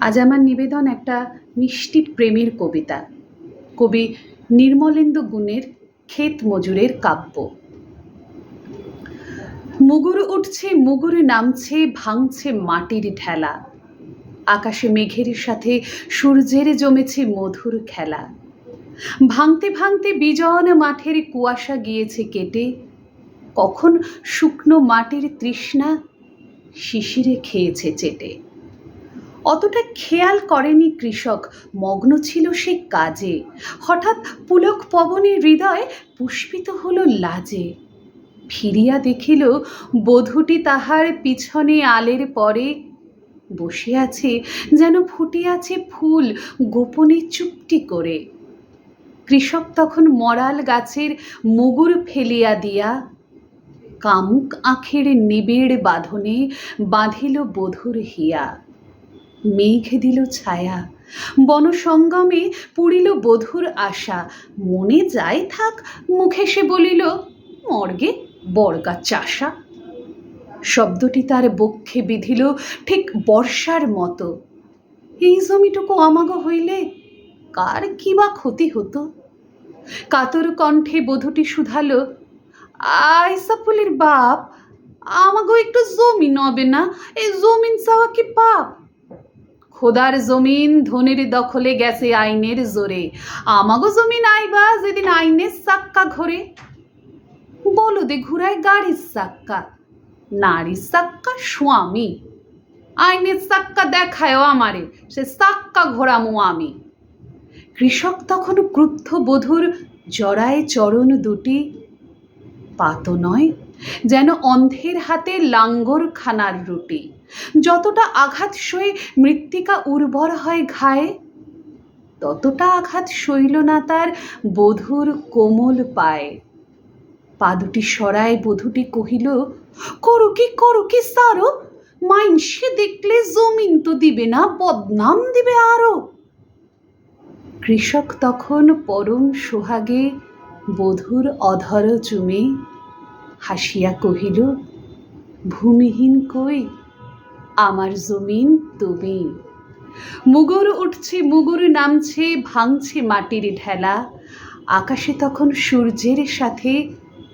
আজ আমার নিবেদন একটা মিষ্টি প্রেমের কবিতা। কবি নির্মলেন্দু গুণের ক্ষেত মজুরের কাব্য। মুগুর উঠছে, মুগুর নামছে, ভাঙছে মাটির ঠেলা। আকাশে মেঘের সাথে সূর্যের জমেছে মধুর খেলা। ভাঙতে ভাঙতে বিজন মাঠের কুয়াশা গিয়েছে কেটে। কখন শুকনো মাটির তৃষ্ণা শিশিরে খেয়েছে চেটে। অতটা খেয়াল করেনি কৃষক। মগ্ন ছিল সে কাজে। হঠাৎ পুলক পবনে হৃদয় পুষ্পিত হলো লাজে। ফিরিয়া দেখিল, বধূটি তাহার পিছনে আলের পরে বসে আছে, যেন ফুটিয়াছে ফুল গোপনে চুপটি করে। কৃষক তখন মরাল গাছের মুগুর ফেলিয়া দিয়া কামুক আখের নিবিড় বাঁধনে বাঁধিল বধুর হিয়া। মেঘ দিল ছায়া। বনসঙ্গমে পুরিল বধুর আশা। মনে যাই থাক, মুখে সে বলিল, মর্গে বর্গা চাষা। শব্দটি তার বক্ষে বিধিল ঠিক বর্ষার মতো। এই জমিটুকু আমাগ হইলে কার কি বা ক্ষতি হতো? কাতর কণ্ঠে বধূটি শুধালো আইসাফুলের বাপ, আমাগো একটু জমি নবে না এই জমিন চাওয়া কি পাপ? খোদার জমিন ধনের দখলে গেছে আইনের জোরে। আমাগো জমিন আইবা যেদিন আইনের সাক্কা ঘরে। বলদে ঘুরায় গাড়ির সাক্কা। নারীর সাক্কা স্বামী। আইনের সাক্কা দেখায়ও আমারে, সে সাক্কা ঘোরামো আমি। কৃষক তখন ক্রুদ্ধ বধুর জড়ায় চরণ দুটি পাত নয়, যেন অন্ধের হাতে লাঙ্গর খানার রুটি। যতটা আঘাত সয়ে মৃত্তিকা উর্বর হয় ঘায়ে, ততটা আঘাত সইল না তার বধুর কোমল পায়ে। পা দুটি সরায় বধূটি কহিল, করো কি করো কি সারো? মাইনসে দেখলে জমিন তো দিবে না, বদনাম দিবে আরও। কৃষক তখন পরম সোহাগে বধুর অধর চুমে হাসিয়া কহিল, ভূমিহীন কই? আমার জমিন তুমি। মুগুর উঠছে, মুগুর নামছে, ভাঙছে মাটির ঢেলা। আকাশে তখন সূর্যের সাথে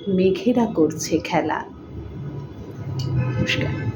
মেঘেরা করছে খেলা। নমস্কার।